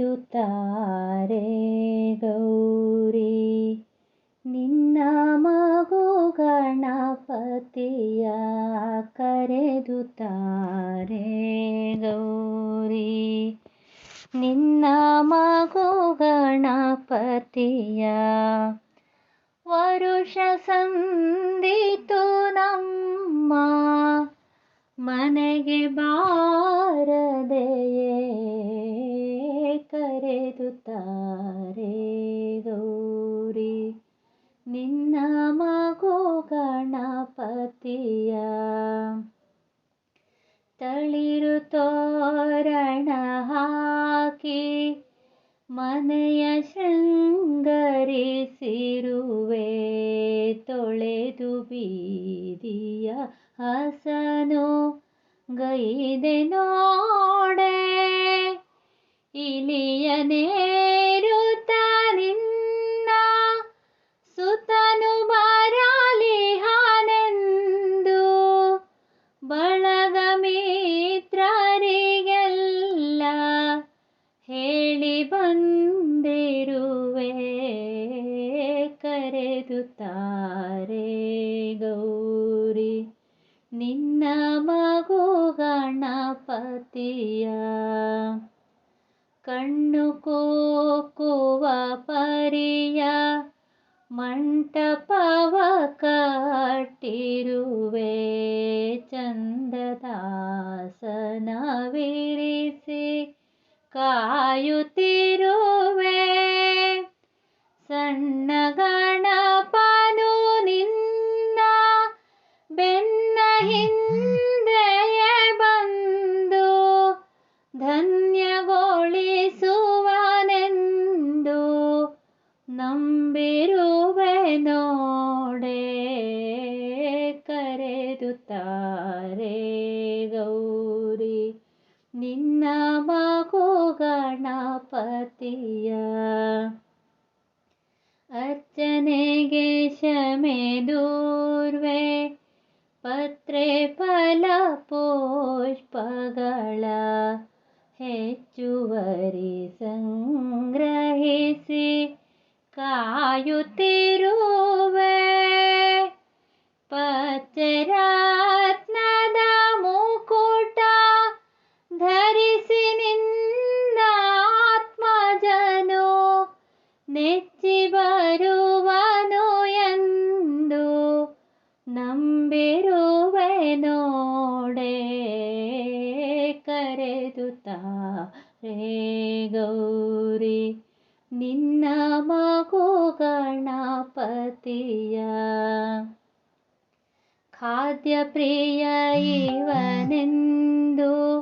ಕರೆದುತ್ತಾರೆ ಗೌರಿ. ನಿನ್ನ ಮಗು ಗಣಪತಿಯ ಕರೆದುತ್ತಾರೆ ಗೌರಿ. ನಿನ್ನ ಮಗು ಗಣಪತಿಯ ವರುಷ ಸಂದಿತು ನಮ್ಮ ಮನೆಗೆ ಬಾರದೆಯೇ? ಕರೆದುತ್ತಾರೆ ಗೌರಿ. ನಿನ್ನ ಮಗು ಗಣಪತಿಯ. ತಳಿರು ತೋರಣ ಹಾಕಿ ಮನೆಯ ಶೃಂಗರಿಸಿರುವೆ. ತೊಳೆದು ಬೀದಿಯ ಹಸನು ಗೈದೆ ನೋಡೆ ಇಲಿಯ ನೇರುತ್ತ ನಿನ್ನ ಸುತನು ಬರಲಿಹಾನೆಂದು ಬಳಗ ಮಿತ್ರರಿಗೆಲ್ಲ ಹೇಳಿ ಬಂದಿರುವೆ ಕರೆದುತ್ತಾರೆ ಗೌರಿ ನಿನ್ನ ಮಗು ಗಣಪತಿಯ ಕಣ್ಣು ಕೂಕುವ ಪರಿಯ ಮಂಟಪವ ಕಟ್ಟಿರುವೆ ಚಂದದಾಸನವಿರಿಸಿ ಕಾಯುತ್ತಿರುವೆ ಅರ್ಚನೆಗೆ ಶಮೆ ದೂರ್ವೆ ಪತ್ರೆ ಫಲ ಪುಷ್ಪಗಳ ಹೆಚ್ಚುವರಿ ಸಂಗ್ರಹಿಸಿ ಕಾಯುತ್ತಿರುವೆ ಪಚ್ಚರತ್ನದ ಮುಕುಟ ಧರಿಸಿ ನಿನ್ನ ಆತ್ಮಜನು ಕರೆದುತ್ತಾರೆ ಗೌರಿ. ನಿನ್ನ ಮಗು ಗಣಪತಿಯ ಖಾದ್ಯ ಪ್ರಿಯ ಇವನೆಂದು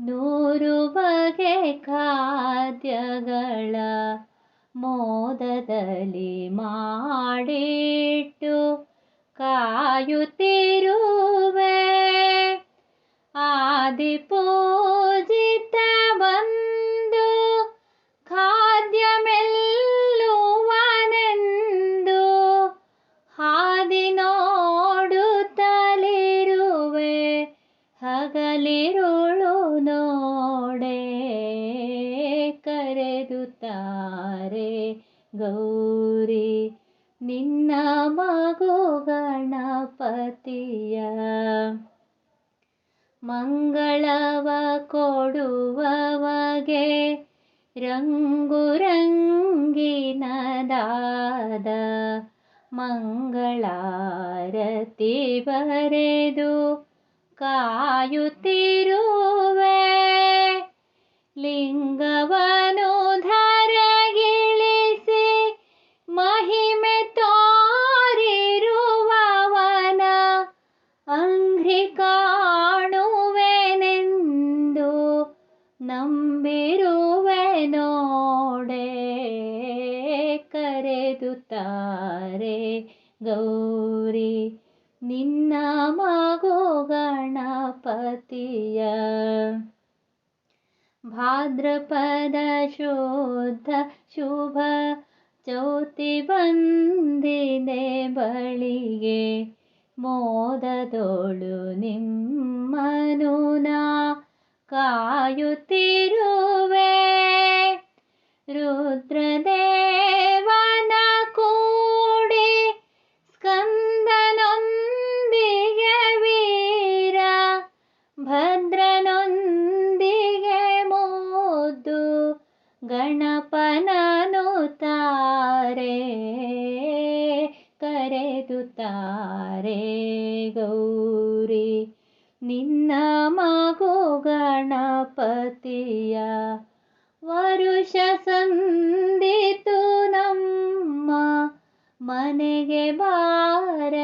ನೂರು ಬಗೆ ಖಾದ್ಯಗಳ ಮೋದದಲ್ಲಿ ಮಾಡಿಟ್ಟು ಕಾಯುತ್ತಿರುವೆ. ಆದಿ ಪೂಜಿತ ಬಂದು ಖಾದ್ಯ ಮೆಲ್ಲುವನೆಂದು ಹಾದಿ ನೋಡುತ್ತಲಿರುವೆ ಹಗಲಿರುಳು ನೋಡೆ ಕರೆದುತ್ತಾರೆ ಗೌರಿ ಮಂಗಳವ ಕೊಡುವವಗೆ ರಂಗು ರಂಗಿನದಾದ ಮಂಗಳಾರತಿ ಬರೆದು ಕಾಯುತ್ತಿರುವೆ ಲಿಂಗವನು ಕರೆದುತ್ತಾರೆ ಗೌರಿ ನಿನ್ನ ಮಗು ಗಣಪತಿಯ ಭಾದ್ರಪದ ಶುದ್ಧ ಶುಭ ಚೌತಿ ಬಂದಿದೆ ಬಳಿಗೆ ಮೋದದೋಳು ನಿಮ್ಮನು ನಾ ವರುಷ ಸಂದಿತು ನಮ್ಮ ಮನೆಗೆ ಬಾರದೆಯೇ?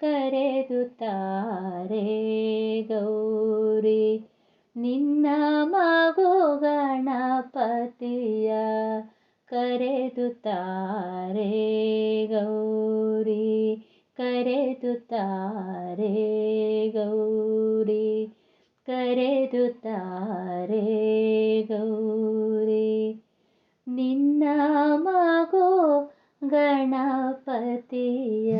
ಕರೆದು ತಾರೆ ಗೌರಿ, ನಿನ್ನ ಮಗು ಗಣಪತಿಯ ಕರೆದು ತಾರೆ ಗೌರಿ ಕರೆದು ತಾರೆ ಗೌರಿ. ಕರೆದು ತಾರೆ ಗೌರಿ. ನಿನ್ನ ಮಗು ಗಣಪತಿಯ.